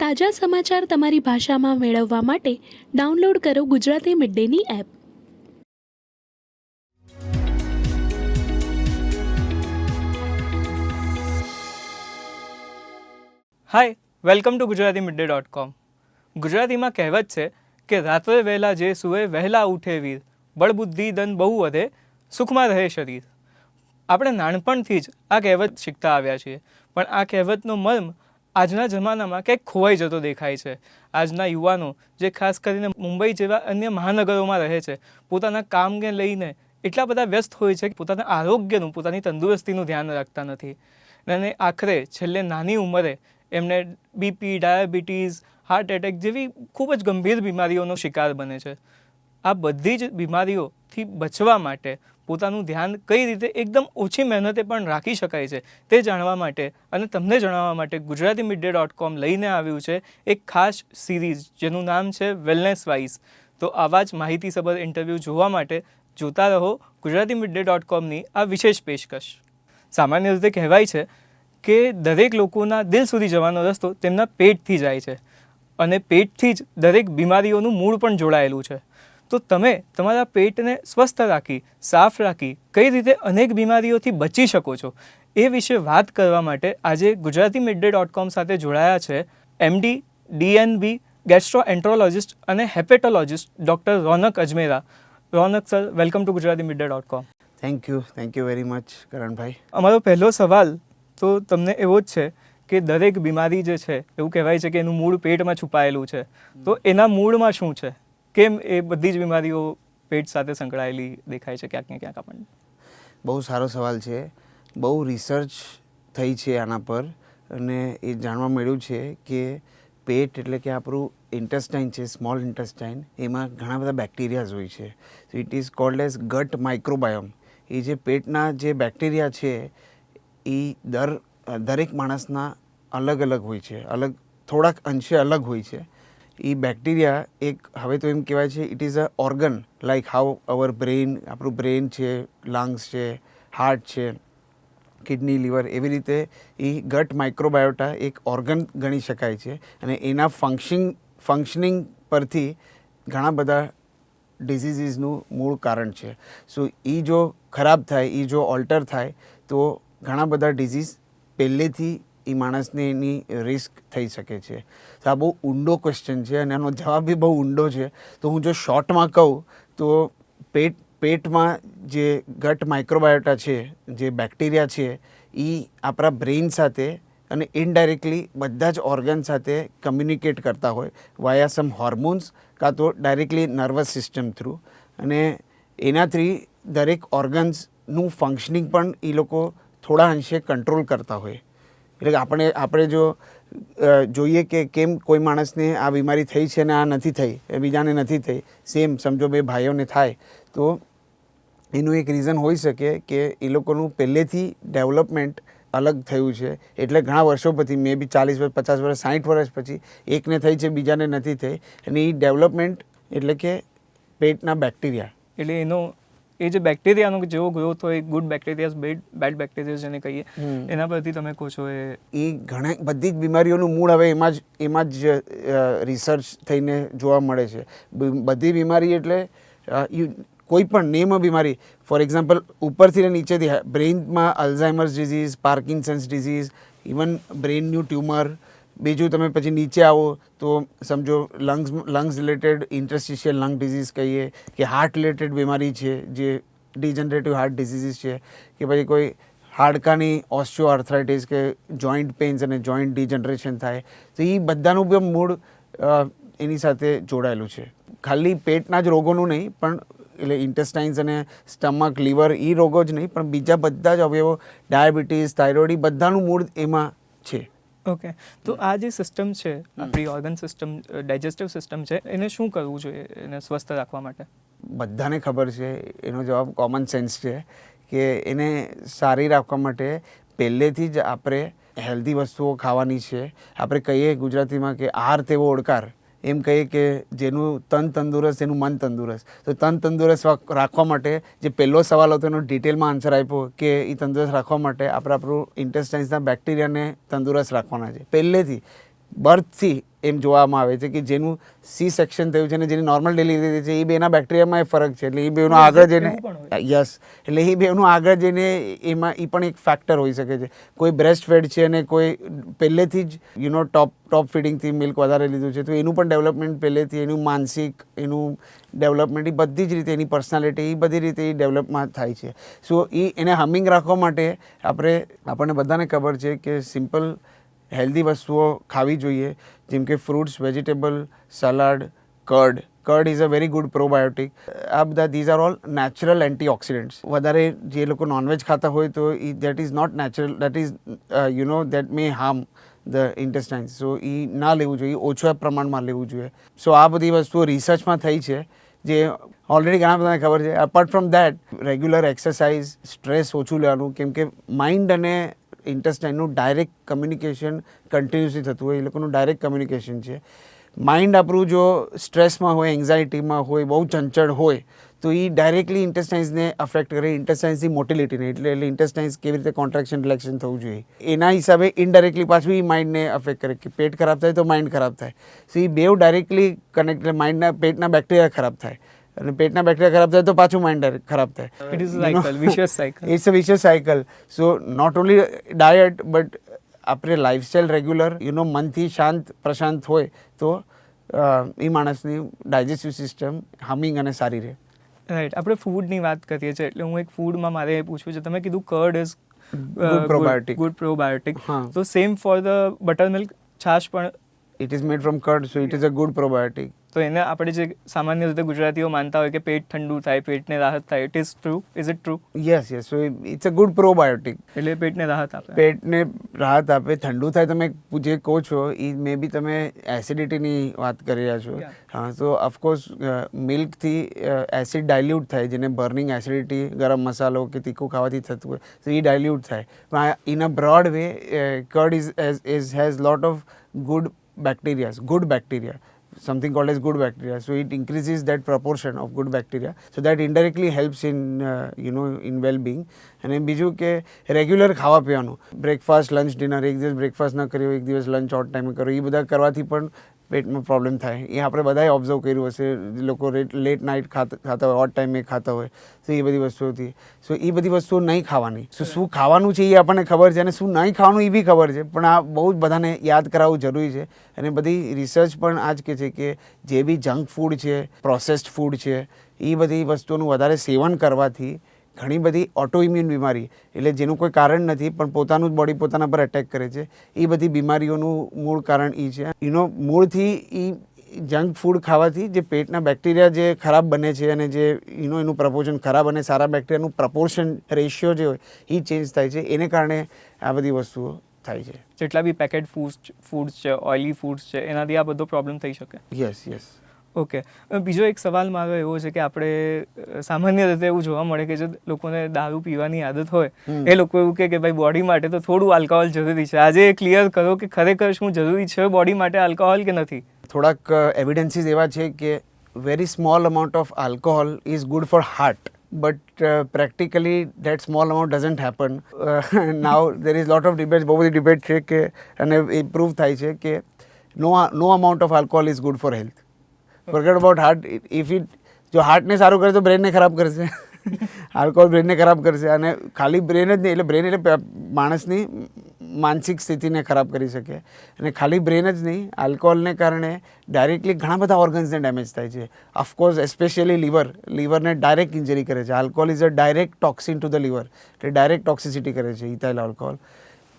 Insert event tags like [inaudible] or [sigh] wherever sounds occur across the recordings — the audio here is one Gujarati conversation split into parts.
તાજા સમાચાર તમારી ભાષામાં મેળવવા માટે ડાઉનલોડ કરો Gujarati mid Danny app. Hi welcome to Gujarati mid day dot com ગુજરાતીમાં કહેવત છે કે, રાત્રે વહેલા જે સુવે વહેલા ઉઠે વીર. બળબુદ્ધિ દન બહુ વધે, સુખમાં રહે શરીર. આપણે નાનપણથી જ આ કહેવત શીખતા આવ્યા છીએ. પણ આ કહેવતનો મર્મ આજના જમાનામાં કંઈક ખોવાઈ જતો દેખાય છે. આજના યુવાનો, જે ખાસ કરીને મુંબઈ જેવા અન્ય મહાનગરોમાં રહે છે, પોતાના કામને લઈને એટલા બધા વ્યસ્ત હોય છે કે પોતાના આરોગ્યનું, પોતાની તંદુરસ્તીનું ધ્યાન રાખતા નથી. અને આખરે છેલ્લે નાની ઉંમરે એમને બીપી ડાયાબિટીસ હાર્ટ એટેક જેવી ખૂબ જ ગંભીર બીમારીઓનો શિકાર બને છે. આ બધી જ બીમારીઓથી બચવા માટે પોતાનું ધ્યાન કઈ રીતે એકદમ ઓછી મહેનતે પણ રાખી શકાય છે તે જાણવા માટે અને તમને જણાવવા માટે ગુજરાતી મિડ ડે ડોટ કોમ લઈને આવ્યું છે એક ખાસ સિરીઝ જેનું નામ છે વેલનેસ વાઇઝ. તો આવા જ માહિતીસભર ઇન્ટરવ્યૂ જોવા માટે જોતા રહો ગુજરાતી મિડ ડે ડોટ કોમની આ વિશેષ પેશકશ. સામાન્ય રીતે કહેવાય છે કે દરેક લોકોના દિલ સુધી જવાનો રસ્તો તેમના પેટથી જાય છે અને પેટથી જ દરેક બીમારીઓનું મૂળ પણ જોડાયેલું છે. તો તમે તમારા પેટને સ્વસ્થ રાખી સાફ રાખી કઈ રીતે અનેક બીમારીઓથી બચી શકો છો? એ વિશે વાત કરવા માટે આજે ગુજરાતી મિડ ડે ડોટ કોમ સાથે જોડાયા છે એમડી ડીએનબી ગેસ્ટ્રો એન્ટ્રોલોજિસ્ટ અને hepatologist doctor Ronak Ajmera. Ronak sir welcome to Gujarati mid day dot com thank you thank you very much Karanbhai. અમારો પહેલો સવાલ તો તમને એવો જ છે કે દરેક બીમારી જે છે એવું કહેવાય છે કે એનું મૂળ પેટમાં છુપાયેલું છે. તો એના મૂળમાં શું છે? કેમ એ બધી જ બીમારીઓ પેટ સાથે સંકળાયેલી દેખાય છે? ક્યાંક ને ક્યાંક આપણને. બહુ સારો સવાલ છે. બહુ રિસર્ચ થઈ છે આના પર અને એ જાણવા મળ્યું છે કે પેટ એટલે કે આપણું ઇન્ટેસ્ટાઇન છે સ્મોલ ઇન્ટેસ્ટાઇન એમાં ઘણા બધા બેક્ટેરિયાઝ હોય છે. It is called as gut microbiome એ જે પેટના જે બેક્ટેરિયા છે, એ દર, દરેક માણસના અલગ અલગ હોય છે. અલગ, થોડાક અંશે અલગ હોય છે. એ બેક્ટેરિયા એક હવે તો એમ કહેવાય છે it is a organ like how our brain આપણું બ્રેઇન છે લંગ્સ છે હાર્ટ છે કિડની લીવર એવી રીતે એ ગટ માઇક્રોબાયોટા એક ઓર્ગન ગણી શકાય છે. અને એના ફંક્શિંગ ફંક્શનિંગ પરથી ઘણા બધા ડિઝીઝીસનું મૂળ કારણ છે. સો એ જો ખરાબ થાય એ જો ઓલ્ટર થાય, તો ઘણા બધા ડિઝીઝ પહેલેથી એ માણસને એની રિસ્ક થઈ શકે છે. તો આ બહુ ઊંડો ક્વેશ્ચન છે અને એનો જવાબ બી બહુ ઊંડો છે. તો હું જો શોર્ટમાં કહું, તો પેટ, પેટમાં જે ગટ માઇક્રોબાયોટા છે, જે બેક્ટેરિયા છે એ આપણા બ્રેઇન સાથે અને ઇનડાયરેક્ટલી બધા જ ઓર્ગન સાથે કમ્યુનિકેટ કરતા હોય વાયા સમ હોર્મોન્સ કાં તો ડાયરેક્ટલી નર્વસ સિસ્ટમ થ્રુ અને એનાથી દરેક ઓર્ગન્સનું ફંક્શનિંગ પણ એ લોકો થોડા અંશે કંટ્રોલ કરતા હોય. એટલે કે આપણે આપણે જો જોઈએ કે કેમ કોઈ માણસને આ બીમારી થઈ છે ને આ નથી થઈ, એ બીજાને નથી થઈ સેમ સમજો બે ભાઈઓને થાય, તો એનું એક રીઝન હોઈ શકે કે એ લોકોનું પહેલેથી ડેવલપમેન્ટ અલગ થયું છે. એટલે ઘણા વર્ષો પછી મે બી ચાલીસ વર્ષ, પચાસ વર્ષ સાઠ વર્ષ પછી, એકને થઈ છે, બીજાને નથી થઈ. અને એ ડેવલપમેન્ટ એટલે કે પેટના બેક્ટેરિયા એટલે એનો એ જે બેક્ટેરિયાનો જેવો ગ્રોથ હોય good bacterias bad bad bacteria જેને કહીએ એના પરથી તમે કહો છો એ એ ઘણા બધી જ બીમારીઓનું મૂળ હવે એમાં જ એમાં જ રિસર્ચ થઈને જોવા મળે છે. બધી બીમારી એટલે યુ કોઈ પણ નેમ બીમારી ફોર એક્ઝામ્પલ ઉપરથી ને નીચેથી બ્રેઇનમાં Alzheimer's disease Parkinson's disease even બ્રેઇનનું tumour બીજું તમે પછી નીચે આવો તો સમજો lungs lungs related interstitial lung disease કહીએ કે હાર્ટ રિલેટેડ બીમારી છે, જે ડિજનરેટિવ હાર્ટ ડિઝીઝીસ છે, કે પછી કોઈ હાડકાની ઓસ્ટ્યો આર્થરાઇટિસ કે જોઈન્ટ પેઇન્સ અને જોઈન્ટ ડિજનરેશન થાય, તો એ બધાનું પણ મૂળ એની સાથે જોડાયેલું છે. ખાલી પેટના જ રોગોનું નહીં, પણ એટલે ઇન્ટેસ્ટાઇન્સ અને સ્ટમક લીવર એ રોગો જ નહીં, પણ બીજા બધા જ અવયવો, ડાયાબિટીસ થાઇરોઇડ બધાનું મૂળ એમાં છે. ઓકે તો આ જે સિસ્ટમ છે આપણી ઓર્ગન સિસ્ટમ ડાયજેસ્ટિવ સિસ્ટમ છે એને શું કરવું જોઈએ? એને સ્વસ્થ રાખવા માટે? બધાને ખબર છે એનો જવાબ કોમન સેન્સ છે કે એને સારી રાખવા માટે પહેલેથી જ આપણે હેલ્ધી વસ્તુઓ ખાવાની છે. આપણે કહીએ ગુજરાતીમાં કે આહાર તેવો ઓડકાર. એમ કહીએ કે જેનું તન તંદુરસ્ત એનું મન તંદુરસ્ત. તો તન તંદુરસ્ત રાખવા માટે જે પહેલો સવાલ હતો એનો ડિટેલમાં આન્સર આપ્યો કે એ તંદુરસ્ત રાખવા માટે આપણે આપણું ઇન્ટેસ્ટાઇન્સના બેક્ટેરિયાને તંદુરસ્ત રાખવાના છે. પહેલેથી બર્થથી એમ જોવામાં આવે છે કે જેનું સી સેક્શન થયું છે અને જેની નોર્મલ ડિલિવરી છે એ બેના બેક્ટેરિયામાં એ ફરક છે. એટલે એ બેનું આગળ જઈને યસ એટલે એ બેનું આગળ જઈને એમાં એ પણ એક ફેક્ટર હોઈ શકે છે. કોઈ બ્રેસ્ટ ફેડ છે અને કોઈ પહેલેથી જ you know top top ફીડિંગથી milk વધારે લીધું છે તો એનું પણ ડેવલપમેન્ટ પહેલેથી એનું માનસિક એનું ડેવલપમેન્ટ એ બધી જ રીતે એની પર્સનાલિટી એ બધી રીતે એ ડેવલપમાં થાય છે. સો એ એને હમિંગ રાખવા માટે આપણે આપણને બધાને ખબર છે કે સિમ્પલ હેલ્ધી વસ્તુઓ ખાવી જોઈએ, જેમ કે fruits, vegetable, salad curd curd is a very good probiotic આ બધા these are all natural antioxidants વધારે જે લોકો નોનવેજ ખાતા હોય તો that is not natural that is you know that may harm the intestines so એ ના લેવું જોઈએ ઓછા પ્રમાણમાં લેવું જોઈએ. સો આ બધી વસ્તુઓ રિસર્ચમાં થઈ છે, જે ઓલરેડી ઘણા બધાને ખબર છે. Apart from that regular exercise stress ઓછું લેવાનું, કેમ કે માઇન્ડ અને ઇન્ટેસ્ટાઇનનું ડાયરેક્ટ કમ્યુનિકેશન કન્ટિન્યુઅસલી થતું હોય, એ લોકોનું ડાયરેક્ટ કમ્યુનિકેશન છે. માઇન્ડ આપણું જો સ્ટ્રેસમાં હોય એન્ઝાયટીમાં હોય, બહુ ચંચળ હોય, તો એ ડાયરેક્ટલી ઇન્ટેસ્ટાઇન્સને અફેક્ટ કરે ઇન્ટેસ્ટાઇન્સની મોટિલિટીને એટલે એટલે ઇન્ટેસ્ટાઇન્સ કેવી રીતે કોન્ટ્રાક્શન રિલેક્શન થવું જોઈએ. એના હિસાબે ઇનડાયરેક્ટલી પાછું એ માઇન્ડને અફેક્ટ કરે કે પેટ ખરાબ થાય તો માઇન્ડ ખરાબ થાય. સો એ બેવ ડાયરેક્ટલી કનેક્ટ એટલે માઇન્ડના પેટના બેક્ટેરિયા ખરાબ થાય. અને પેટના બેક્ટેરિયા ખરાબ થાય તો પાછું માઇન્ડ ખરાબ થાય. It is? Cycle vicious cycle it's a vicious cycle so not only diet but આપણે લાઇફસ્ટાઈલ રેગ્યુલર યુ નો મનથી શાંત પ્રશાંત હોય તો એ માણસની ડાયજેસ્ટિવ સિસ્ટમ હમિંગ અને સારી રહે. રાઈટ આપણે ફૂડની વાત કરીએ છીએ એટલે હું એક ફૂડમાં મારે પૂછવું છે. તમે કીધું curd is probiotic. Good probiotic. તો same for the buttermilk છાશ પણ it is made from curd so it is a good probiotic તો એને આપણે જે સામાન્ય રીતે ગુજરાતીઓ માનતા હોય કે પેટ ઠંડુ થાય પેટને રાહત થાય it is true is it true yes yes so it's a good probiotic એટલે પેટને રાહત આપે. પેટને રાહત આપે. ઠંડુ થાય તમે જે કહો છો એ મે બી તમે એસિડિટીની વાત કરી રહ્યા છો. હા તો ઓફકોર્સ મિલ્કથી એસિડ ડાયલ્યુટ થાય જેને બર્નિંગ એસિડિટી ગરમ મસાલો કે તીખું ખાવાથી થતું હોય તો એ ડાયલ્યુટ થાય. In a broad way curd is is has lot of good bacteria good bacteria something called as good bacteria so it increases that proportion of good bacteria so that indirectly helps in uh, you know in well being અને બીજું કે રેગ્યુલર ખાવા પીવાનું બ્રેકફાસ્ટ લંચ ડિનર એક દિવસ બ્રેકફાસ્ટ ન કર્યો એક દિવસ લંચ ઓટ ટાઈમે કર્યો એ બધા કરવાથી પણ પેટમાં પ્રોબ્લેમ થાય. એ આપણે બધાએ ઓબ્ઝર્વ કર્યું હશે. લોકો લોકો લેટ નાઇટ ખાતા હોય ઓટ ટાઈમે ખાતા હોય. તો એ બધી વસ્તુઓથી. સો એ બધી વસ્તુઓ નહીં ખાવાની. સો શું ખાવાનું છે એ આપણને ખબર છે અને શું નહીં ખાવાનું એ બી ખબર છે. પણ આ બહુ જ બધાને યાદ કરાવવું જરૂરી છે. અને બધી રિસર્ચ પણ આ જ કહે છે કે જે બી જંક ફૂડ છે પ્રોસેસ્ડ ફૂડ છે, એ બધી વસ્તુઓનું વધારે સેવન કરવાથી ઘણી બધી ઓટો ઇમ્યુન બીમારી એટલે જેનું કોઈ કારણ નથી પણ પોતાનું જ બોડી પોતાના પર એટેક કરે છે. એ બધી બીમારીઓનું મૂળ કારણ એ છે. એનો મૂળથી એ જંક ફૂડ ખાવાથી જે પેટના બેક્ટેરિયા જે ખરાબ બને છે અને જે એનો એનું પ્રપોર્શન ખરાબ અને સારા બેક્ટેરિયાનું પ્રપોર્શન રેશિયો જે હોય એ ચેન્જ થાય છે. એને કારણે આ બધી વસ્તુઓ થાય છે. જેટલા બી પેકેટ ફૂડ્સ ફૂડ્સ છે ઓઇલી ફૂડ્સ છે એનાથી આ બધો પ્રોબ્લેમ થઈ શકે? યસ યસ ઓકે બીજો એક સવાલ મારો એવો છે કે આપણે સામાન્ય રીતે એવું જોવા મળે કે જો લોકોને દારૂ પીવાની આદત હોય એ લોકો એવું કે ભાઈ બોડી માટે તો થોડું આલ્કોહોલ જરૂરી છે. આજે ક્લિયર કરો કે ખરેખર શું જરૂરી છે બોડી માટે આલ્કોહોલ કે નથી? થોડાક એવિડન્સીસ એવા છે કે very small amount of alcohol is good for heart but practically that small amount doesn't happen now there is lot of debate બહુ બધી ડિબેટ છે કે અને એ પ્રૂવ થાય છે કે no no amount of alcohol is good for health forget about heart if it જો હાર્ટને સારું કરે તો બ્રેનને ખરાબ કરશે. આલ્કોહોલ બ્રેનને ખરાબ કરશે અને ખાલી બ્રેન જ નહીં, એટલે બ્રેન એટલે માણસની માનસિક સ્થિતિને ખરાબ કરી શકે. અને ખાલી બ્રેન જ નહીં આલ્કોહોલને કારણે ડાયરેક્ટલી ઘણા બધા ઓર્ગન્સને ડેમેજ થાય છે. ઓફકોર્સ એસ્પેશિયલી લીવર લીવરને ડાયરેક્ટ ઇન્જરી કરે છે. Alcohol is a direct toxin to the liver એટલે ડાયરેક્ટ ટોક્સિસિટી કરે છે ઇથાઇલ આલ્કોહોલ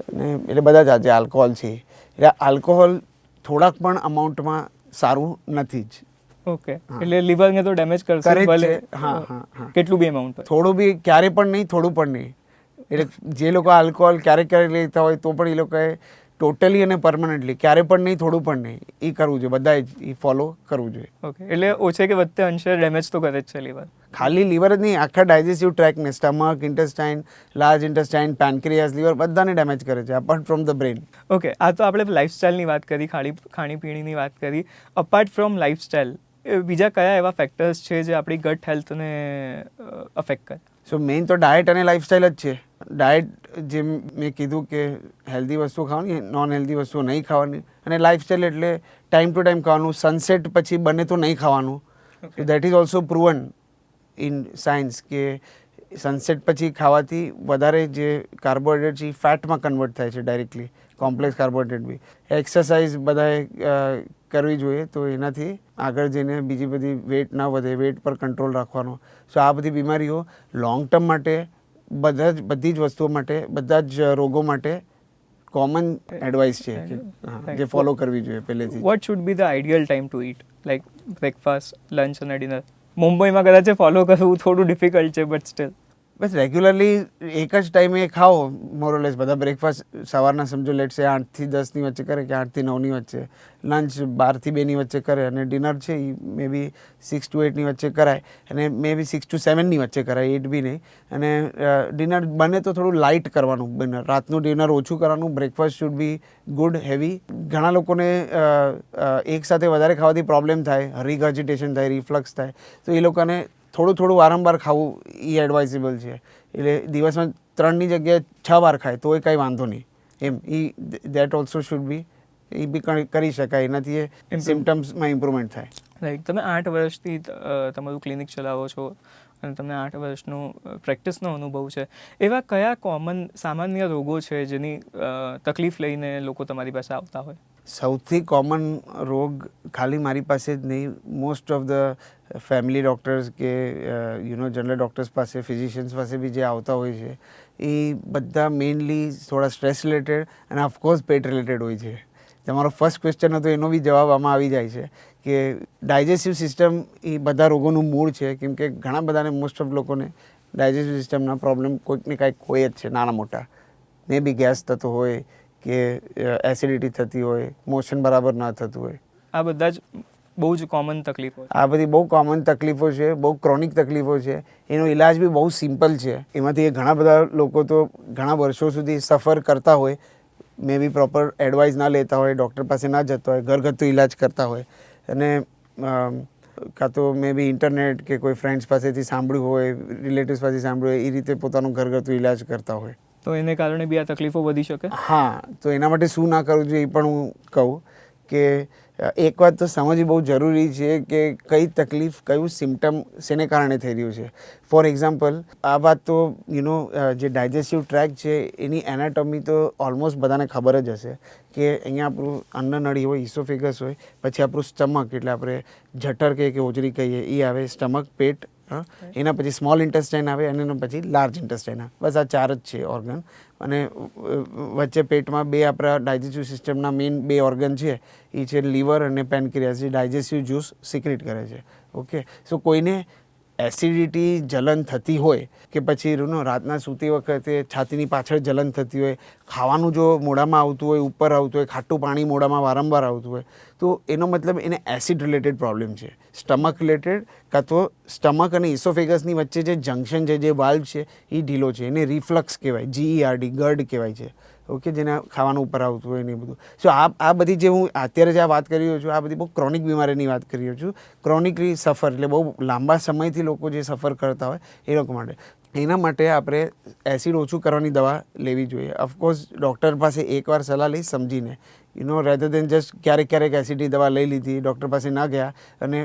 અને એટલે બધા જ આજે આલ્કોહોલ છે. એટલે આલ્કોહોલ થોડાક પણ અમાઉન્ટમાં સારું નથી જ. ઓકે એટલે લીવરને તો ડેમેજ કરશે કરે ભલે. હા, હા. કેટલું બી એમાઉન્ટ થોડું બી ક્યારે પણ નહીં થોડું પણ નહીં. એટલે જે લોકો આલ્કોહોલ ક્યારેક ક્યારેક લેતા હોય તો પણ એ લોકોએ ટોટલી અને પરમનન્ટલી ક્યારે પણ નહીં થોડું પણ નહીં. એ કરવું જોઈએ. બધાએ એ ફોલો કરવું જોઈએ. ઓકે એટલે ઓછે કે વધતે અંશે ડેમેજ તો કરે જ છે લીવર. ખાલી લીવર જ નહીં આખા digestive ટ્રેકને stomach intestine large intestine pancreas liver બધાને ડેમેજ કરે છે apart from the brain okay આ તો આપણે લાઇફસ્ટાઈલની વાત કરી ખાણી ખાણીપીણીની વાત કરી. અપાર્ટ ફ્રોમ લાઇફસ્ટાઈલ બીજા કયા એવા ફેક્ટર્સ છે જે આપણી ગટ હેલ્થને અફેક્ટ કરે? સો મેઇન તો ડાયટ અને લાઇફસ્ટાઇલ જ છે. ડાયટ જેમ મેં કીધું કે હેલ્ધી વસ્તુ ખાવાની નોન હેલ્ધી વસ્તુ નહીં ખાવાની. અને લાઇફસ્ટાઈલ એટલે ટાઈમ ટુ ટાઈમ ખાવાનું. સનસેટ પછી બને તો નહીં ખાવાનું. That is also proven in science કે સનસેટ પછી ખાવાથી વધારે જે કાર્બોહાઈડ્રેટ છે એ ફેટમાં કન્વર્ટ થાય છે ડાયરેક્ટલી કોમ્પ્લેક્સ કાર્બોહાઈડ્રેટ બી. એક્સરસાઇઝ બધાએ કરવી જોઈએ તો એનાથી આગળ જઈને બીજી બધી વેટ ના વધે વેટ પર કંટ્રોલ રાખવાનો. સો આ બધી બીમારીઓ લોંગ ટર્મ માટે બધા જ બધી જ વસ્તુઓ માટે બધા જ રોગો માટે કોમન એડવાઇસ છે હા, જે ફોલો કરવી જોઈએ પહેલેથી. What should be the ideal time to it like breakfast lunch અને ડિનર મુંબઈમાં કદાચ ફોલો કરવું થોડું ડિફિકલ્ટ છે બટ સ્ટીલ બસ રેગ્યુલરલી એક જ ટાઈમે ખાઓ મોરલેસ બધા બ્રેકફાસ્ટ સવારના સમજો લેટ છે આઠથી દસની વચ્ચે કરે કે આઠથી નવની વચ્ચે. લંચ બારથી બેની વચ્ચે કરે અને ડિનર છે એ મે બી સિક્સ ટુ એટની વચ્ચે કરાય અને મે બી સિક્સ ટુ સેવનની વચ્ચે કરાય એટ બી નહીં. અને ડિનર બને તો થોડું લાઇટ કરવાનું ડિનર રાતનું ડિનર ઓછું કરવાનું breakfast should be good heavy ઘણા લોકોને અ, અ, એક સાથે વધારે ખાવાથી પ્રોબ્લેમ થાય રિગર્જિટેશન થાય રિફ્લક્સ થાય. તો એ લોકોને થોડું થોડું વારંવાર ખાવું એ એડવાઇઝેબલ છે. એટલે દિવસમાં ત્રણની જગ્યાએ છ વાર ખાય તોય કાંઈ વાંધો નહીં. એમ એ દેટ ઓલ્સો શુડ બી એ બી કરી- કરી શકાય. એનાથી એ સિમ્ટમ્સમાં ઇમ્પ્રુવમેન્ટ થાય. રાઈટ તમે આઠ વર્ષથી તમારું ક્લિનિક ચલાવો છો અને તમને આઠ વર્ષનું પ્રેક્ટિસનો અનુભવ છે. એવા કયા કોમન સામાન્ય રોગો છે જેની તકલીફ લઈને લોકો તમારી પાસે આવતા હોય? સૌથી કોમન રોગ ખાલી મારી પાસે જ નહીં most of the family doctors કે યુ નો જનરલ ડૉક્ટર્સ પાસે ફિઝિશિયન્સ પાસે બી જે આવતા હોય છે, એ બધા મેઇનલી થોડા સ્ટ્રેસ રિલેટેડ અને ઓફકોર્સ પેટ રિલેટેડ હોય છે. તમારો ફર્સ્ટ ક્વેશ્ચન હતો, એનો બી જવાબ આમાં આવી જાય છે કે ડાયજેસ્ટિવ સિસ્ટમ એ બધા રોગોનું મૂળ છે, કેમ કે ઘણા બધાને મોસ્ટ ઓફ લોકોને ડાયજેસ્ટિવ સિસ્ટમના પ્રોબ્લેમ કોઈકને કાંઈક હોય જ છે, નાના મોટા. મે બી ગેસ થતો હોય કે એસિડિટી થતી હોય મોશન બરાબર ના થતું હોય. આ બધા જ બહુ જ કોમન તકલીફો આ બધી બહુ કોમન તકલીફો છે બહુ ક્રોનિક તકલીફો છે. એનો ઇલાજ બી બહુ સિમ્પલ છે. એમાંથી ઘણા બધા લોકો તો ઘણા વર્ષો સુધી સફર કરતા હોય. મે બી પ્રોપર એડવાઇસ ના લેતા હોય ડૉક્ટર પાસે ના જતા હોય ઘરગથ્થુ ઇલાજ કરતા હોય. અને કાં તો મે બી ઇન્ટરનેટ કે કોઈ ફ્રેન્ડ્સ પાસેથી સાંભળ્યું હોય રિલેટિવ્સ પાસેથી સાંભળ્યું હોય એ રીતે પોતાનું ઘરગથ્થુ ઇલાજ કરતા હોય. તો એને કારણે બી આ તકલીફો વધી શકે? હા, તો એના માટે શું ના કરવું જોઈએ એ પણ હું કહું કે, એક વાત તો સમજવી બહુ જરૂરી છે કે કઈ તકલીફ, કયું સિમ્ટમ શેને કારણે થઈ રહ્યું છે. ફોર એક્ઝામ્પલ આ વાત તો યુ નો જે ડાયજેસ્ટિવ ટ્રેક છે, એની એનાટોમી તો ઓલમોસ્ટ બધાને ખબર જ હશે કે અહીંયા આપણું અન્નનળી હોય ઇસોફેગસ હોય, પછી આપણું સ્ટમક એટલે આપણે જઠર કે ઓજરી કહીએ એ આવે સ્ટમક પેટ હા? એના પછી સ્મોલ ઇન્ટેસ્ટાઇન આવે, અને એના પછી લાર્જ ઇન્ટેસ્ટાઇન આવે. બસ આ ચાર જ છે ઓર્ગન અને વચ્ચે પેટમાં બે આપણા ડાયજેસ્ટિવ સિસ્ટમના મેઇન બે ઓર્ગન છે. એ છે લીવર અને પેનક્રિયાસ જે ડાયજેસ્ટિવ જ્યુસ સિક્રેટ કરે છે. ઓકે સો કોઈને એસિડિટી જલન થતી હોય કે પછી નો રાતના સૂતી વખતે છાતીની પાછળ જલન થતી હોય, ખાવાનું જો મોઢામાં આવતું હોય, ઉપર આવતું હોય, ખાટું પાણી મોઢામાં વારંવાર આવતું હોય, તો એનો મતલબ એને એસિડ રિલેટેડ પ્રોબ્લેમ છે. સ્ટમક રિલેટેડ કાં તો સ્ટમક અને ઇસોફેગસની વચ્ચે જે જંક્શન છે, જે વાલ્વ છે, એ ઢીલો છે. એને રિફ્લક્સ કહેવાય જીઈઆરડી ગર્ડ કહેવાય છે. ઓકે, જેને ખાવાનું ઉપર આવતું હોય ને એ બધું. સો આ આ બધી જે હું અત્યારે જે આ વાત કરી રહ્યો છું, આ બધી બહુ ક્રોનિક બીમારીની વાત કરી રહ્યો છું. ક્રોનિકલી સફર એટલે બહુ લાંબા સમયથી લોકો જે સફર કરતા હોય એ લોકો માટે. એના માટે આપણે એસિડ ઓછું કરવાની દવા લેવી જોઈએ. ઓફકોર્સ ડૉક્ટર પાસે એકવાર સલાહ લઈ સમજીને you know rather than just ક્યારેક ક્યારેક એસિડની દવા લઈ લીધી ડૉક્ટર પાસે ના ગયા અને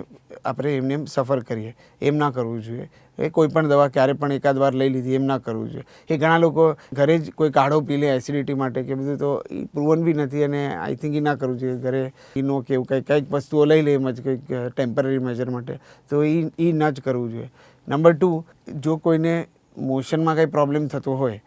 આપણે એમને એમ સફર કરીએ. એમ ના કરવું જોઈએ. એ કોઈ પણ દવા ક્યારે પણ એકાદ વાર લઈ લીધી, એમ ના કરવું જોઈએ. એ ઘણા લોકો ઘરે જ કોઈ કાઢો પી લે એસિડિટી માટે કે બધું તો એ પ્રુવન બી નથી અને આઈ થિંક એ ના કરવું જોઈએ. ઘરે ઈનો કે એવું કંઈક કંઈક વસ્તુઓ લઈ લે એમ જ કંઈક ટેમ્પરરી મેજર માટે. તો એ એ ન જ કરવું જોઈએ. નંબર ટુ જો કોઈને મોશનમાં કંઈ પ્રોબ્લેમ થતો હોય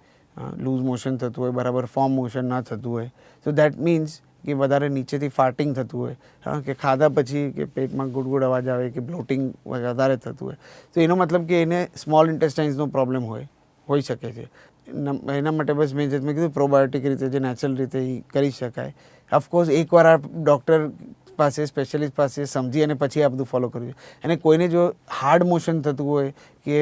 લૂઝ મોશન થતું હોય, બરાબર ફોર્મ મોશન ના થતું હોય, તો દેટ મીન્સ કે વધારે નીચેથી ફાર્ટિંગ થતું હોય હા કે ખાધા પછી કે પેટમાં ગુડગુડ અવાજ આવે કે બ્લોટિંગ વધારે થતું હોય, તો એનો મતલબ કે એને સ્મોલ ઇન્ટેસ્ટાઇન્સનો પ્રોબ્લેમ હોય, હોઈ શકે છે. એના માટે બસ મેં જે મેં કીધું પ્રોબાયોટિક રીતે જે નેચરલ રીતે એ કરી શકાય. ઓફકોર્સ એકવાર આ ડૉક્ટર પાસે સ્પેશિયલિસ્ટ પાસે સમજી અને પછી આ બધું ફોલો કરવું જોઈએ. અને કોઈને જો હાર્ડ મોશન થતું હોય કે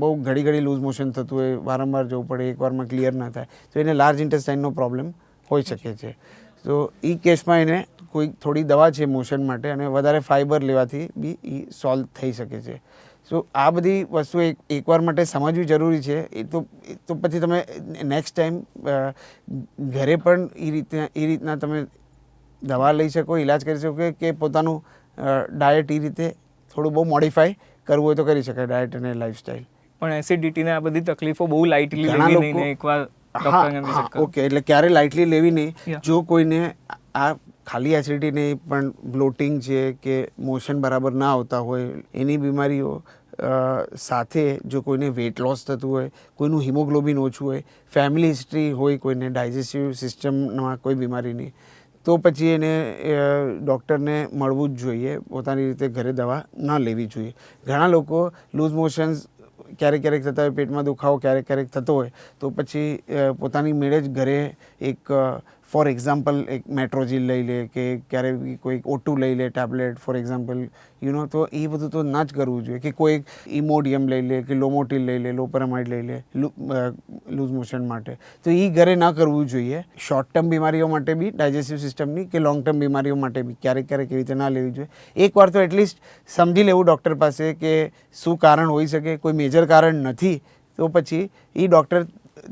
બહુ ઘડી ઘડી લૂઝ મોશન થતું હોય, વારંવાર જવું પડે, એકવારમાં ક્લિયર ના થાય, તો એને લાર્જ ઇન્ટેસ્ટાઇનનો પ્રોબ્લેમ હોઈ શકે છે. તો એ કેસમાં એને કોઈ થોડી દવા છે મોશન માટે અને વધારે ફાઇબર લેવાથી બી એ સોલ્વ થઈ શકે છે. સો આ બધી વસ્તુ એક, એકવાર માટે સમજવી જરૂરી છે. એ તો તો પછી તમે નેક્સ્ટ ટાઈમ ઘરે પણ એ રીતના એ રીતના તમે દવા લઈ શકો ઇલાજ કરી શકો કે પોતાનું ડાયટ એ રીતે થોડું બહુ મોડિફાઈ કરવું હોય તો કરી શકાય ડાયટ અને લાઈફસ્ટાઈલ પણ એસિડિટીને આ બધી તકલીફો બહુ લાઇટલી લેવી નહીં એકવાર. ઓકે એટલે ક્યારે લાઇટલી લેવી નહીં. જો કોઈને આ ખાલી એસિડિટી નહીં પણ બ્લોટિંગ છે કે મોશન બરાબર ના આવતા હોય એની બીમારીઓ સાથે જો કોઈને વેટ લોસ થતું હોય કોઈનું હિમોગ્લોબિન ઓછું હોય ફેમિલી હિસ્ટ્રી હોય કોઈને ડાયજેસ્ટિવ સિસ્ટમમાં કોઈ બીમારીની તો પછી એને ડૉક્ટરને મળવું જ જોઈએ, પોતાની રીતે ઘરે દવા ન લેવી જોઈએ. ઘણા લોકો લૂઝ મોશન્સ ક્યારેક ક્યારેક થતા હોય, પેટમાં દુખાવો ક્યારેક ક્યારેક થતો હોય, તો પછી પોતાની મેળે જ ઘરે એક ફોર એક્ઝામ્પલ એક મેટ્રોજીલ લઈ લે કે ક્યારે કોઈ ઓટું લઈ લે tablet for example you know તો એ બધું તો ના જ કરવું જોઈએ કે કોઈ ઇમોડિયમ લઈ લે કે લોમોટિલ લઈ લે લોપરામાઇડ લઈ લે લૂઝ મોશન માટે. તો એ ઘરે ના કરવું જોઈએ. શોર્ટ ટર્મ બીમારીઓ માટે બી ડાયજેસ્ટિવ સિસ્ટમની કે લોંગ ટર્મ બીમારીઓ માટે બી, ક્યારેક ક્યારેક એવી રીતે ના લેવી જોઈએ. એકવાર તો એટલીસ્ટ સમજી લેવું ડૉક્ટર પાસે કે શું કારણ હોઈ શકે, કોઈ મેજર કારણ નથી, તો પછી એ ડૉક્ટર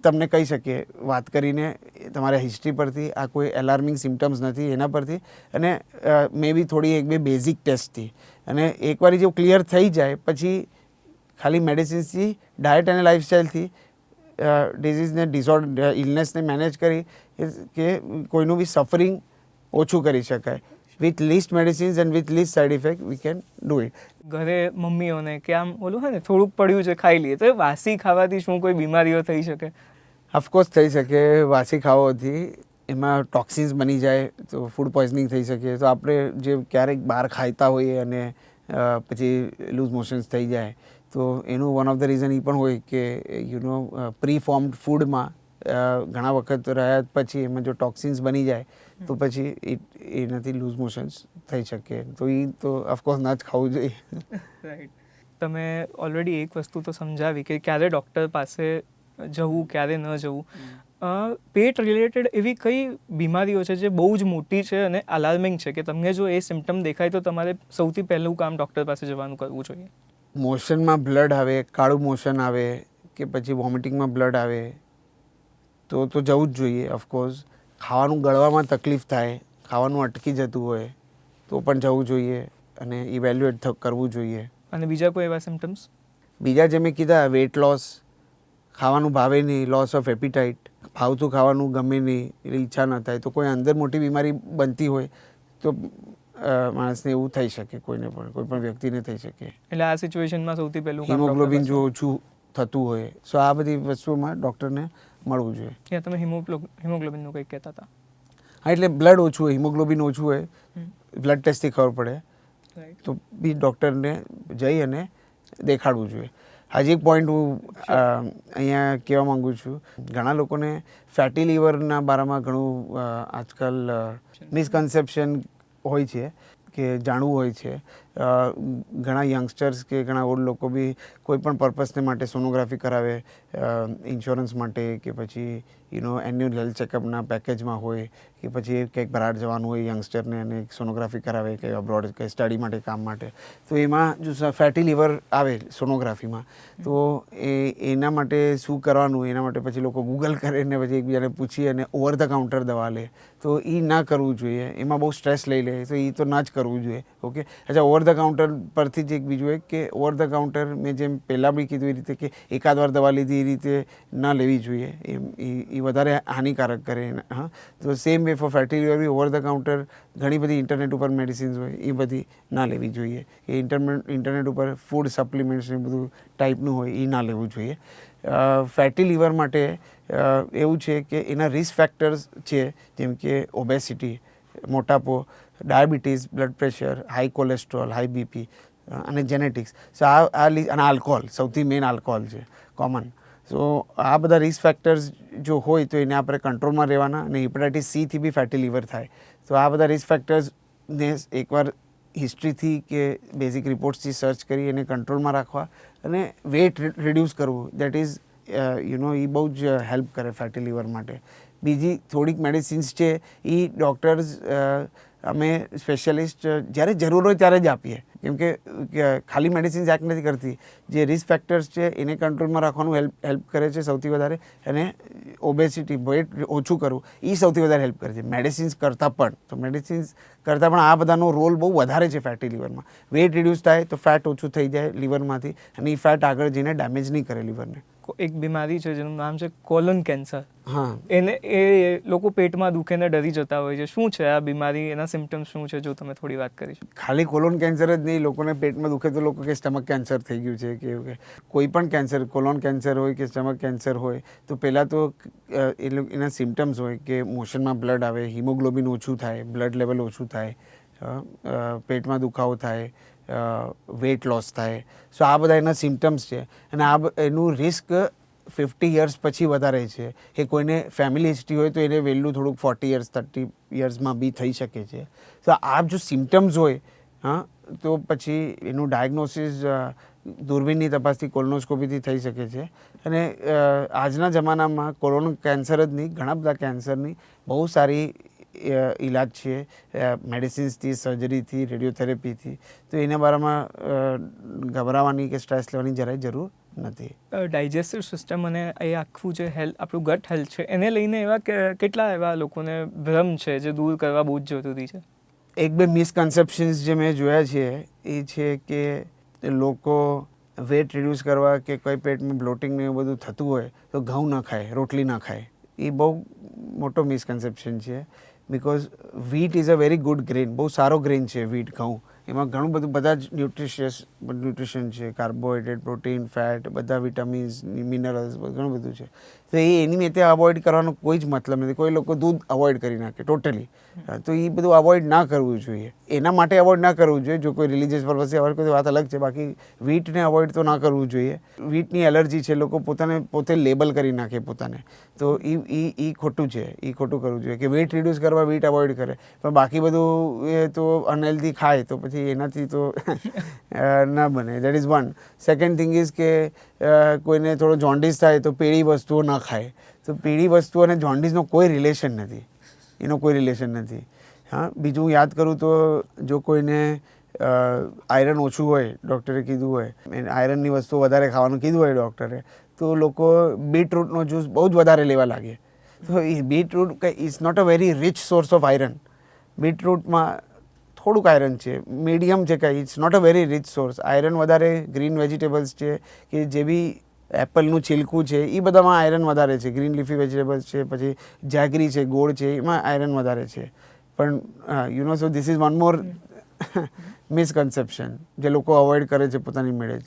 તમને કહી શકીએ. વાત કરીને તમારા હિસ્ટ્રી પરથી આ કોઈ એલાર્મિંગ સિમ્ટમ્સ નથી, એના પરથી. અને મે બી થોડી એક બે બેઝિક ટેસ્ટથી અને એકવાર જો ક્લિયર થઈ જાય, પછી ખાલી મેડિસિન્સથી ડાયટ અને લાઇફસ્ટાઈલથી ડિઝીઝને ડિસઓર્ડર ઇલનેસને મેનેજ કરી કે કોઈનું બી સફરિંગ ઓછું કરી શકાય. With least medicines and with least side effect we can do it ઘરે મમ્મીઓને કે આમ ઓલું હોય ને થોડુંક પડ્યું છે ખાઈ લઈએ. તો એ વાસી ખાવાથી શું કોઈ બીમારીઓ થઈ શકે? ઓફકોર્સ થઈ શકે. વાસી ખાવાથી એમાં ટોક્સિન્સ બની જાય તો ફૂડ પોઈઝનિંગ થઈ શકે. તો આપણે જે ક્યારેક બહાર ખાતા હોઈએ અને પછી લૂઝ મોશન્સ થઈ જાય તો એનું વન ઓફ ધ રીઝન એ પણ હોય કે યુ નો પ્રી ફોર્મ્ડ ફૂડમાં ઘણા વખત રહ્યા પછી એમાં જો ટોક્સિન્સ બની જાય તો પછી એ- એનાથી લૂઝ મોશન્સ થઈ શકે. તો એ તો ઓફકોર્સ ના જ ખાવું જોઈએ. રાઈટ તમે ઓલરેડી એક વસ્તુ તો સમજાવી કે ક્યારે ડૉક્ટર પાસે જવું ક્યારે ન જવું. પેટ રિલેટેડ એવી કઈ બીમારીઓ છે જે બહુ જ મોટી છે અને અલાર્મિંગ છે કે તમને જો એ સિમ્ટમ દેખાય તો તમારે સૌથી પહેલું કામ ડૉક્ટર પાસે જવાનું કરવું જોઈએ? મોશનમાં બ્લડ આવે કાળું મોશન આવે કે પછી વોમિટિંગમાં બ્લડ આવે તો તો જવું જ જોઈએ ઓફકોર્સ ખાવાનું ગળવામાં તકલીફ થાય ખાવાનું અટકી જતું હોય તો પણ જવું જોઈએ અને ઇવેલ્યુએટ કરવું જોઈએ. અને બીજા કોઈ એવા સિમ્ટમ્સ બીજા જે મેં કીધા વેટ લોસ ખાવાનું ભાવે નહીં લોસ ઓફ એપિટાઇટ ભાવતું ખાવાનું ગમે નહીં એટલે ઈચ્છા ન થાય તો કોઈ અંદર મોટી બીમારી બનતી હોય તો માણસને એવું થઈ શકે કોઈને પણ કોઈ પણ વ્યક્તિને થઈ શકે. એટલે આ સિચ્યુએશનમાં સૌથી પહેલું હિમોગ્લોબિન જો ઓછું થતું હોય સો આ બધી વસ્તુમાં ડૉક્ટરને મળવું જોઈએ. પાસે- તમે હિમોગ્લો હિમોગ્લોબિનનું કંઈક કહેતા હતા. હા એટલે બ્લડ ઓછું હોય હિમોગ્લોબિન ઓછું હોય બ્લડ ટેસ્ટથી ખબર પડે. તો બી ડૉક્ટરને જઈ અને દેખાડવું જોઈએ. હજી એક પોઈન્ટ હું અહીંયા કહેવા માગું છું. ઘણા લોકોને ફેટી લીવરના બારામાં ઘણું આજકાલ મિસકન્સેપ્શન હોય છે કે જાણવું હોય છે. ઘણા યંગસ્ટર્સ કે ઘણા ઓલ્ડ લોકો બી કોઈ પણ પર્પસને માટે સોનોગ્રાફી કરાવે ઇન્સ્યોરન્સ માટે કે પછી યુનો એન્યુઅલ હેલ્થ ચેકઅપના પેકેજમાં હોય કે પછી કંઈક બહાર જવાનું હોય યંગસ્ટરને અને સોનોગ્રાફી કરાવે, કે અબ્રોડ કે સ્ટડી માટે, કામ માટે. તો એમાં જો ફેટી લીવર આવે સોનોગ્રાફીમાં તો એ, એના માટે શું કરવાનું? એના માટે પછી લોકો ગૂગલ કરે ને પછી એકબીજાને પૂછી અને ઓવર ધ કાઉન્ટર દવા લે. તો એ ના કરવું જોઈએ. એમાં બહુ સ્ટ્રેસ લઈ લે. તો એ તો ના જ કરવું જોઈએ. ઓકે? અચ્છા ઓવર ધ કાઉન્ટર પરથી જ એક બીજું એક કે ઓવર ધ કાઉન્ટર મેં જેમ પહેલાં બી કીધું એ રીતે કે એકાદ વાર દવા લીધી એ રીતે ના લેવી જોઈએ. એમ એ વધારે હાનિકારક કરે હા? તો same way for fatty be over the counter ઘણી બધી ઇન્ટરનેટ ઉપર મેડિસિન્સ હોય, એ બધી ના લેવી જોઈએ. એ ઇન્ટરનેટ ઉપર ફૂડ સપ્લિમેન્ટ્સ ને બધું ટાઈપનું હોય, એ ના લેવું જોઈએ. ફેટી લીવર માટે એવું છે કે એના રિસ્ક ફેક્ટર્સ છે, જેમ કે obesity મોટાપો diabetes blood pressure high cholesterol high BP અને જેનેટિક્સ સો આ આ અને આલ્કોહોલ સૌથી મેઇન આલ્કોહોલ છે કોમન સો આ બધા રિસ્ક ફેક્ટર્સ જો હોય તો એને આપણે કંટ્રોલમાં રહેવાના અને હિપેટાઇટિસ સીથી બી ફેટી લીવર થાય. તો આ બધા રિસ્ક ફેક્ટર્સને એકવાર હિસ્ટ્રીથી કે બેઝિક રિપોર્ટ્સથી સર્ચ કરી એને કંટ્રોલમાં રાખવા અને વેટ રિડ્યુસ કરવું. દેટ ઇઝ યુ નો એ બહુ જ હેલ્પ કરે ફેટી લીવર માટે. બીજી થોડીક મેડિસિન્સ છે એ ડૉક્ટર્સ અમે સ્પેશિયલિસ્ટ જ્યારે જરૂર હોય ત્યારે જ આપીએ. કેમ કે ખાલી મેડિસિન્સ એક્ટ નથી કરતી. જે રિસ્ક ફેક્ટર્સ છે, એને કંટ્રોલમાં રાખવાનું હેલ્પ હેલ્પ કરે છે સૌથી વધારે. અને ઓબેસિટી વેટ ઓછું કરવું એ સૌથી વધારે હેલ્પ કરે છે. મેડિસિન્સ કરતાં પણ, તો મેડિસિન્સ કરતાં પણ આ બધાનો રોલ બહુ વધારે છે ફેટી લીવરમાં વેટ રિડ્યુસ થાય, તો ફેટ ઓછું થઈ જાય લીવરમાંથી. અને એ ફેટ આગળ જઈને ડેમેજ નહીં કરે લીવરને. એક બીમારી છે જેનું નામ છે કોલન કેન્સર. હા. એને એ લોકો પેટમાં દુખેને ડરી જતા હોય છે. શું છે આ બીમારી? એના સિમ્ટમ્સ શું છે? જો તમે થોડી વાત કરી ખાલી કોલોન કેન્સર જ નહીં લોકોને પેટમાં દુખે તો લોકો કે સ્ટમક કેન્સર થઈ ગયું છે કે એવું કોઈ પણ કેન્સર કોલોન કેન્સર હોય કે સ્ટમક કેન્સર હોય તો પહેલાં તો એ એના સિમ્ટમ્સ હોય કે મોશનમાં બ્લડ આવે હિમોગ્લોબિન ઓછું થાય બ્લડ લેવલ ઓછું થાય પેટમાં દુખાવો થાય વેટ લોસ થાય. સો આ બધા એના સિમ્ટમ્સ છે. અને આ એનું રિસ્ક ફિફ્ટી યર્સ પછી વધારે છે. કે કોઈને ફેમિલી હિસ્ટ્રી હોય તો એને વહેલું થોડુંક ફોર્ટી યર્સ થર્ટી યર્સમાં બી થઈ શકે છે. તો આ જો સિમ્ટમ્સ હોય, હા, તો પછી એનું ડાયગ્નોસિસ દૂરબીનની તપાસથી કોલોનોસ્કોપીથી થઈ શકે છે. અને આજના જમાનામાં કોલોન કેન્સર જ નહીં, ઘણા બધા કેન્સરની બહુ સારી ઈલાજ છે મેડિસિન્સથી સર્જરીથી રેડિયોથેરેપીથી તો એના બારામાં ગભરાવાની કે સ્ટ્રેસ લેવાની જરાય જરૂર નથી. ડાયજેસ્ટિવ સિસ્ટમ અને એ આખું જે હેલ્થ આપણું ગટ હેલ્થ છે એને લઈને એવા કેટલા એવા લોકોને ભ્રમ છે જે દૂર કરવા બહુ જ જરૂરી છે? એક બે મિસકન્સેપ્શન્સ જે મેં જોયા છે એ છે કે લોકો વેટ રિડ્યુસ કરવા કે કોઈ પેટમાં બ્લોટિંગ ને એવું બધું થતું હોય તો ઘઉં ન ખાય રોટલી ન ખાય. એ બહુ મોટો મિસકન્સેપ્શન છે. Because wheat is a very good grain બહુ સારો ગ્રેન છે વીટ ઘઉં. એમાં ઘણું બધું, બધા જ ન્યુટ્રિશિયસ ન્યુટ્રિશન છે કાર્બોહાઈડ્રેટ પ્રોટીન ફેટ બધા વિટામિન્સ મિનરલ્સ ઘણું બધું છે. તો એ એની મેં અવોઇડ કરવાનો કોઈ જ મતલબ નથી. કોઈ લોકો દૂધ અવોઇડ કરી નાખે ટોટલી તો એ બધું અવોઇડ ના કરવું જોઈએ. એના માટે અવોઇડ ના કરવું જોઈએ. જો કોઈ રિલીજિયસ પર્પઝથી અવોઇડ કરે તો વાત અલગ છે. બાકી વીટને અવોઇડ તો ના કરવું જોઈએ. વીટની એલર્જી છે લોકો પોતાને પોતે લેબલ કરી નાખે પોતાને. તો એ એ એ ખોટું છે. એ ખોટું કરવું જોઈએ કે વેટ રિડ્યુસ કરવા વીટ અવોઇડ કરે. પણ બાકી બધું એ તો અનહેલ્ધી ખાય તો પછી એનાથી તો [laughs] ના બને. That is one second thing is કે કોઈને થોડો જોન્ડિસ થાય તો પેઢી વસ્તુઓ ન ખાય. તો પેઢી વસ્તુઓ અને જોન્ડિસનો કોઈ રિલેશન નથી. એનો કોઈ રિલેશન નથી. હા, બીજું યાદ કરું તો જો કોઈને આયરન ઓછું હોય ડૉક્ટરે કીધું હોય આયરનની વસ્તુઓ વધારે ખાવાનું કીધું હોય ડૉક્ટરે તો લોકો બીટરૂટનો જ્યુસ બહુ જ વધારે લેવા લાગે. તો એ beetroot is not a very rich source of iron બીટરૂટમાં થોડુંક આયરન છે. મીડિયમ છે કંઈ it's not a very rich source iron વધારે ગ્રીન વેજીટેબલ્સ છે કે જે બી એપલનું છિલકું છે એ બધામાં આયરન વધારે છે. ગ્રીન લીફી વેજીટેબલ્સ છે, પછી જાગરી છે, ગોળ છે, એમાં આયરન વધારે છે. પણ you know so this is one more misconception જે લોકો અવોઇડ કરે છે, પોતાની મેળે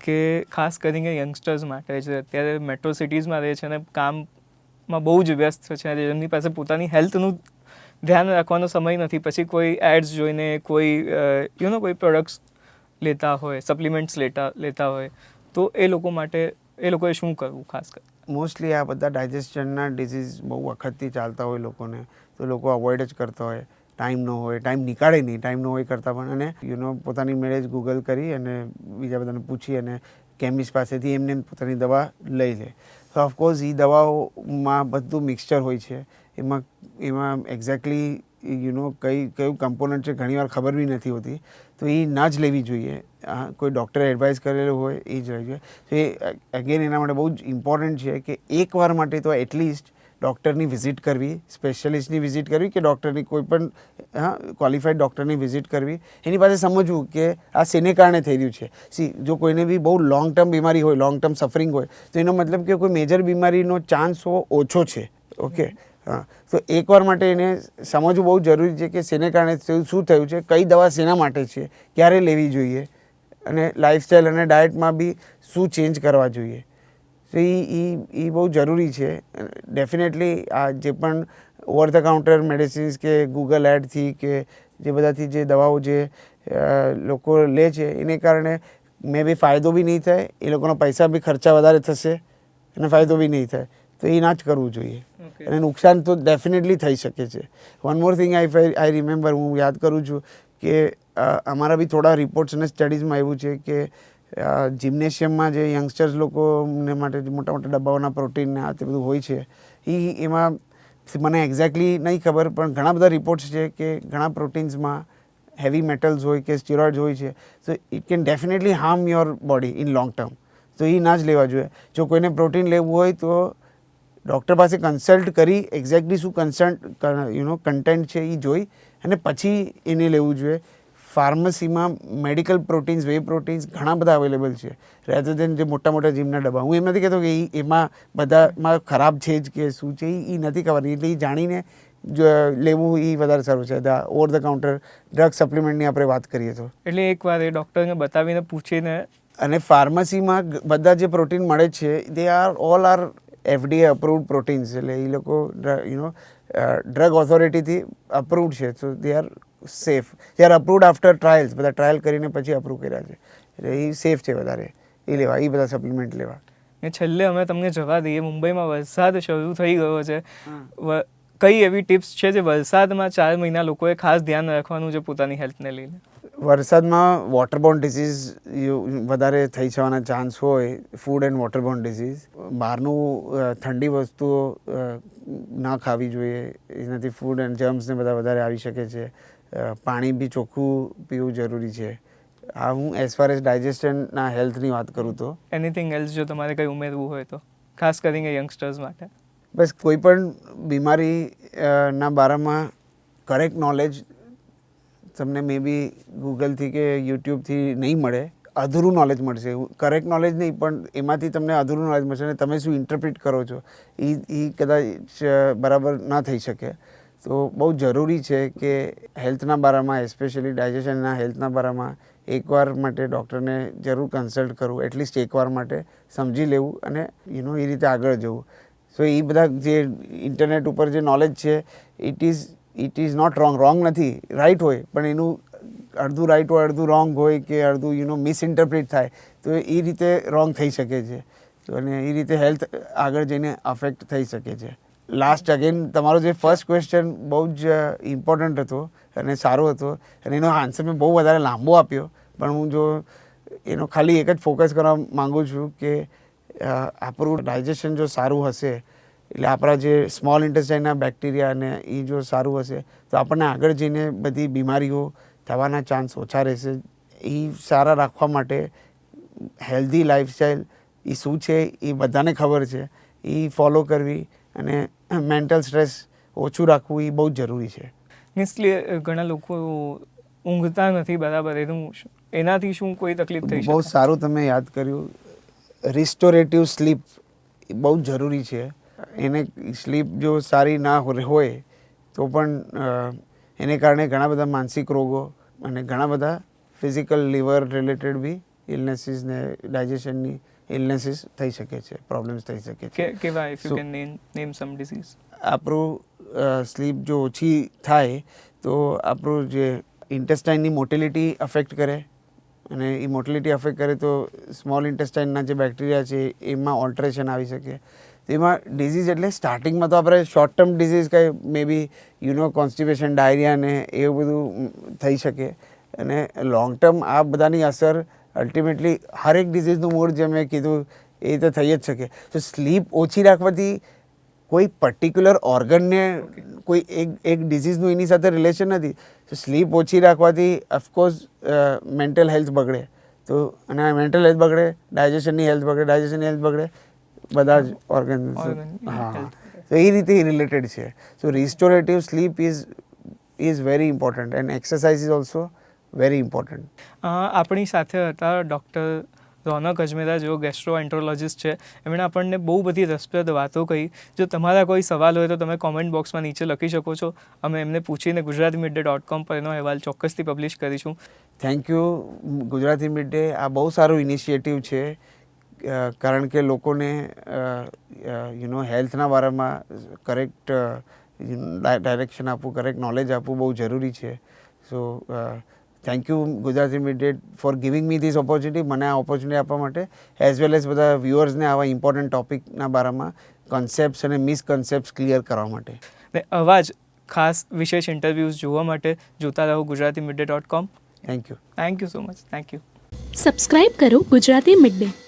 કે ખાસ કરીને યંગસ્ટર્સ માટે છે. અત્યારે મેટ્રો સિટીઝમાં રહે છે અને કામમાં બહુ જ વ્યસ્ત છે. એમની પાસે પોતાની હેલ્થનું ધ્યાન રાખવાનો સમય નથી. પછી કોઈ એડ્સ જોઈને કોઈ યુ નો કોઈ પ્રોડક્ટ્સ લેતા હોય સપ્લિમેન્ટ્સ લેતા લેતા હોય, તો એ લોકો માટે, એ લોકોએ શું કરવું ખાસ કર? મોસ્ટલી આ બધા ડાયજેસ્ટનના ડિઝીઝ બહુ વખતથી ચાલતા હોય લોકોને. તો લોકો અવોઇડ જ કરતા હોય. ટાઈમ ન હોય ટાઈમ નીકાળે નહીં. ટાઈમ ન હોય કરતાં પણ. અને યુનો પોતાની મેળે ગૂગલ કરી અને બીજા બધાને પૂછી અને કેમિસ્ટ પાસેથી એમને એમ પોતાની દવા લઈ લે. તો ઓફકોર્સ એ દવાઓમાં બધું મિક્સચર હોય છે. એમાં એમાં એક્ઝેક્ટલી યુ નો કઈ, કયું કમ્પોનન્ટ છે ઘણીવાર ખબર બી નથી હોતી. તો એ ના જ લેવી જોઈએ. કોઈ ડૉક્ટરે એડવાઇસ કરેલું હોય એ જ લેવી જોઈએ. તો એ અગેન એના માટે બહુ જ ઇમ્પોર્ટન્ટ છે કે એકવાર માટે તો એટલીસ્ટ ડૉક્ટરની વિઝિટ કરવી, સ્પેશિયલિસ્ટની વિઝિટ કરવી કે ડૉક્ટરની કોઈ પણ, હા, ક્વોલિફાઈડ ડૉક્ટરની વિઝિટ કરવી? એની પાસે સમજવું કે આ શેને કારણે થઈ રહ્યું છે? સી, જો કોઈને બી બહુ લોંગ ટર્મ બીમારી હોય લોંગ ટર્મ સફરિંગ હોય, તો એનો મતલબ કે કોઈ મેજર બીમારીનો ચાન્સ હોવો ઓછો છે. ઓકે? હા. તો એકવાર માટે એને સમજવું બહુ જરૂરી છે કે શેને કારણે શું થયું છે, કઈ દવા શેના માટે છે, ક્યારે લેવી જોઈએ, અને લાઇફસ્ટાઈલ અને ડાયટમાં બી શું ચેન્જ કરવા જોઈએ? તો એ એ એ બહુ જરૂરી છે. ડેફિનેટલી આ જે પણ ઓવર ધ કાઉન્ટર મેડિસિન્સ કે ગૂગલ એડથી કે જે બધાથી જે દવાઓ જે લોકો લે છે એને કારણે મે બી ફાયદો બી નહીં થાય એ લોકોનો પૈસા બી ખર્ચા વધારે થશે અને ફાયદો બી નહીં થાય. તો એ ના જ કરવું જોઈએ. અને નુકસાન તો ડેફિનેટલી થઈ શકે છે. One more thing I I remember હું યાદ કરું છું કે અમારા બી થોડા રિપોર્ટ્સ અને સ્ટડીઝમાં એવું છે કે જિમ્નેશિયમમાં જે યંગસ્ટર્સ લોકોને માટે મોટા મોટા ડબ્બાઓના પ્રોટીન ને આ તે બધું હોય છે એ એમાં મને એક્ઝેક્ટલી નહીં ખબર, પણ ઘણા બધા રિપોર્ટ્સ છે કે ઘણા પ્રોટીન્સમાં હેવી મેટલ્સ હોય કે સ્ટીરોઇડ્સ હોય છે. So it can definitely harm your body in long term તો એ ના જ લેવા જોઈએ. જો કોઈને પ્રોટીન લેવું હોય તો ડૉક્ટર પાસે કન્સલ્ટ કરી એક્ઝેક્ટલી શું કન્સલ્ટ યુ નો કન્ટેન્ટ છે એ જોઈ અને પછી એને લેવું જોઈએ. ફાર્મસીમાં મેડિકલ પ્રોટીન્સ વે પ્રોટીન્સ ઘણા બધા અવેલેબલ છે. રેધર દેન જે મોટા મોટા જીમના ડબ્બા. હું એમ નથી કહેતો કે એમાં બધામાં ખરાબ છે જ કે શું છે એ નથી ખબર. એટલે એ જાણીને જો લેવું એ વધારે સારું છે. ઓવર ધ કાઉન્ટર ડ્રગ સપ્લિમેન્ટની આપણે વાત કરીએ તો. એટલે એક વાર એ ડૉક્ટરને બતાવીને પૂછીને અને ફાર્મસીમાં બધા જે પ્રોટીન મળે છે they are all are FDA approved proteins એટલે એ લોકો યુ નો ડ્રગ ઓથોરિટીથી અપ્રુવડ છે. So they are safe they are approved after trials બધા ટ્રાયલ કરીને પછી અપ્રૂવ કર્યા છે. એટલે એ સેફ છે વધારે. એ લેવા એ બધા સપ્લિમેન્ટ લેવા. ને છેલ્લે અમે તમને જવા દઈએ મુંબઈમાં વરસાદ શરૂ થઈ ગયો છે. કઈ એવી ટિપ્સ છે જે વરસાદમાં ચાર મહિના લોકોએ ખાસ ધ્યાન રાખવાનું છે પોતાની હેલ્થને લઈને? વરસાદમાં વોટરબોર્ન ડિસીઝ વધારે થઈ જવાના ચાન્સ હોય ફૂડ એન્ડ વોટરબોર્ન ડિસીઝ બહારનું ઠંડી વસ્તુઓ ના ખાવી જોઈએ. એનાથી ફૂડ એન્ડ જર્મ્સને બધા વધારે આવી શકે છે. પાણી બી ચોખ્ખું પીવું જરૂરી છે. આ હું એઝ ફાર એઝ ડાયજેશનના હેલ્થની વાત કરું તો. એનીથિંગ એલ્સ જો તમારે કંઈ ઉમેરવું હોય તો? ખાસ કરીને યંગસ્ટર્સ માટે. બસ કોઈ પણ બીમારી ના બારામાં કરેક્ટ નોલેજ તમને મે બી ગૂગલથી કે યુટ્યુબથી નહીં મળે. અધૂરું નોલેજ મળશે. કરેક્ટ નોલેજ નહીં, પણ એમાંથી તમને અધૂરું નોલેજ મળશે અને તમે શું ઇન્ટરપ્રિટ કરો છો એ એ કદાચ બરાબર ના થઈ શકે. તો બહુ જરૂરી છે કે હેલ્થના બારામાં એસ્પેશિયલી ડાયજેશનના હેલ્થના બારામાં, એકવાર માટે ડૉક્ટરને જરૂર કન્સલ્ટ કરવું એટલીસ્ટ એકવાર માટે સમજી લેવું અને યુ નો એ રીતે આગળ જવું. સો એ બધા જે ઇન્ટરનેટ ઉપર જે નોલેજ છે it is it is not wrong wrong નથી રાઈટ હોય, પણ એનું અડધું રાઈટ હોય, અડધું રોંગ હોય કે અડધું યુનો મિસઇન્ટરપ્રિટ થાય, તો એ રીતે રોંગ થઈ શકે છે. અને એ રીતે હેલ્થ આગળ જઈને અફેક્ટ થઈ શકે છે. લાસ્ટ અગેન તમારો જે ફર્સ્ટ ક્વેશ્ચન બહુ જ ઇમ્પોર્ટન્ટ હતો અને સારો હતો, અને એનો આન્સર મેં બહુ વધારે લાંબો આપ્યો, પણ હું જો એનો ખાલી એક જ ફોકસ કરવા માગું છું કે આપણું ડાયજેશન જો સારું હશે એટલે આપણા જે સ્મોલ ઇન્ટેસ્ટાઇનના બેક્ટેરિયા અને એ જો સારું હશે તો આપણને આગળ જઈને બધી બીમારીઓ થવાના ચાન્સ ઓછા રહેશે. એ સારા રાખવા માટે હેલ્ધી લાઈફસ્ટાઈલ એ શું છે એ બધાને ખબર છે. એ ફોલો કરવી અને મેન્ટલ સ્ટ્રેસ ઓછું રાખવું એ બહુ જરૂરી છે. મિસલી ઘણા લોકો ઊંઘતા નથી બરાબર એનું એનાથી શું કોઈ તકલીફ થઈ બહુ સારું તમે યાદ કર્યું. રિસ્ટોરેટિવ સ્લીપ બહુ જ જરૂરી છે. એને સ્લીપ જો સારી ના હોય તો પણ એને કારણે ઘણા બધા માનસિક રોગો અને ઘણા બધા ફિઝિકલ લીવર રિલેટેડ બી ઇલનેસીસ ને ડાયજેશનની ઇલનેસીસ થઈ શકે છે પ્રોબ્લેમ્સ થઈ શકે છે. કેવા if you can name some disease આપણું સ્લીપ જો ઓછી થાય તો આપણું જે ઇન્ટેસ્ટાઇનની મોટિલિટી અફેક્ટ કરે. અને એ મોટિલિટી અફેક્ટ કરે તો સ્મોલ ઇન્ટેસ્ટાઇનના જે બેક્ટેરિયા છે એમાં ઓલ્ટરેશન આવી શકે. તેમાં ડિઝીઝ એટલે સ્ટાર્ટિંગમાં તો આપણે શોર્ટ ટર્મ ડિઝીઝ કંઈ મે બી યુનો કોન્સ્ટિપેશન ડાયરિયા ને એવું બધું થઈ શકે. અને લોંગ ટર્મ આ બધાની અસર અલ્ટિમેટલી હરેક ડિઝીઝનું મૂળ જે મેં કીધું, એ તો થઈ જ શકે. તો સ્લીપ ઓછી રાખવાથી કોઈ પર્ટિક્યુલર ઓર્ગનને કોઈ એક એક ડિઝીઝનું એની સાથે રિલેશન નથી. તો સ્લીપ ઓછી રાખવાથી ઓફકોર્સ મેન્ટલ હેલ્થ બગડે. તો, અને મેન્ટલ હેલ્થ બગડે ડાયજેશનની હેલ્થ બગડે ડાયજેશનની હેલ્થ બગડે. બધા જ ઓર્ગન હા. તો એ રીતે રિલેટેડ છે. So restorative sleep is is very important and exercise is also very important આપણી સાથે હતા ડૉક્ટર રોનક અજમેરા જેઓ ગેસ્ટ્રો એન્ટ્રોલોજીસ્ટ છે. એમણે આપણને બહુ બધી રસપ્રદ વાતો કહી. જો તમારા કોઈ સવાલ હોય તો તમે કોમેન્ટ બોક્સમાં નીચે લખી શકો છો. અમે એમને પૂછીને ગુજરાતી મિડ ડોટ કોમ પર એનો અહેવાલ ચોક્કસથી પબ્લિશ કરીશું. Thank you Gujarati mid day આ બહુ સારું ઇનિશિયેટિવ છે. કારણ કે લોકોને યુ નો હેલ્થના બારામાં કરેક્ટ ડાયરેક્શન આપવું કરેક્ટ નોલેજ આપવું બહુ જરૂરી છે. So thank you Gujarati mid for giving me this opportunity મને આ ઓપોર્ચ્યુનિટી આપવા માટે એઝ વેલ એઝ બધા વ્યુઅર્સને આવા ઇમ્પોર્ટન્ટ ટોપિકના બારામાં કન્સેપ્ટ્સ અને મિસકન્સેપ્ટ ક્લિયર કરવા માટે. ને આવા જ ખાસ વિશેષ ઇન્ટરવ્યૂઝ જોવા માટે જોતા રહો Gujarati mid dot com thank you thank you so much thank you subscribe કરો Gujarati mid day